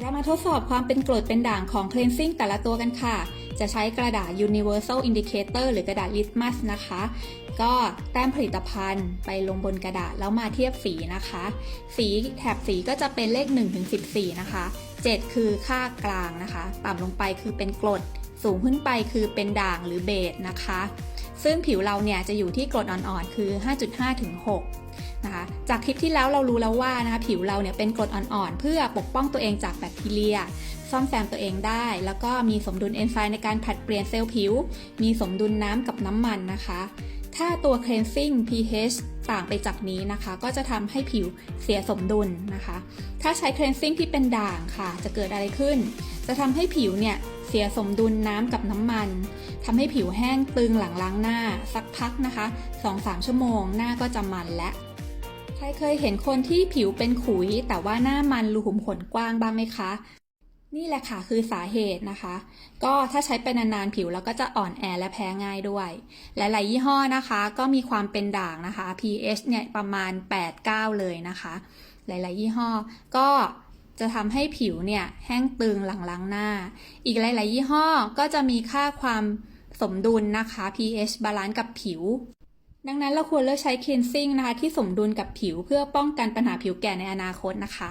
เรามาทดสอบความเป็นกรดเป็นด่างของ cleansing แต่ละตัวกันค่ะ จะใช้กระดาษ universal indicator หรือกระดาษ litmus นะคะ ก็แต้มผลิตภัณฑ์ไปลงบนกระดาษแล้วมาเทียบสีนะคะ สีแถบสีก็จะเป็นเลข1ถึง14 นะคะ 7 คือค่ากลางนะคะ ต่ำลงไปคือเป็นกรด สูงขึ้นไปคือเป็นด่างหรือเบสนะคะ ซึ่งผิวเราเนี่ยจะอยู่ที่กรดอ่อนๆคือ 5.5ถึง6นะคะ จากคลิปที่แล้วเรารู้แล้วว่านะคะผิวเราเนี่ยเป็นกรดอ่อนๆ เพื่อปกป้องตัวเองจากแบคทีเรีย ซ่อมแซมตัวเองได้ แล้วก็มีสมดุลเอนไซม์ในการผัดเปลี่ยนเซลล์ผิว มีสมดุลน้ำกับน้ำมันนะคะ ถ้าตัว cleansing pH ต่างไปจากนี้นะคะ ก็จะทำให้ผิวเสียสมดุลนะคะ ถ้าใช้ cleansing ที่เป็นด่างค่ะ จะเกิดอะไรขึ้น จะทำให้ผิวเนี่ย เสียสมดุลน้ำกับน้ำมันทำให้ผิวแห้งตึงหลังล้างหน้า สักพักนะคะ 2-3 ชั่วโมงหน้าก็จะมันและใครเคยเห็นคนที่ผิวเป็นขุย แต่ว่าหน้ามันรูขุมขนกว้างบ้างไหมคะ นี่แหละค่ะคือสาเหตุนะคะ ก็ถ้าใช้ไปนานๆผิวแล้วก็จะอ่อนแอและแพ้ง่ายด้วย หลายๆยี่ห้อนะคะ ก็มีความเป็นด่างนะคะ pH เนี่ยประมาณ 8-9 เลยนะคะ หลายๆยี่ห้อก็ จะทำให้ผิวเนี่ยแห้งตึงหลังล้างหน้า อีกหลาย ๆ ยี่ห้อก็จะมีค่าความสมดุลนะคะ pH บาลานซ์กับผิว ดังนั้นเราควรเลือกใช้ cleansing นะคะที่สมดุลกับผิวเพื่อป้องกันปัญหาผิวแก่ในอนาคตนะคะ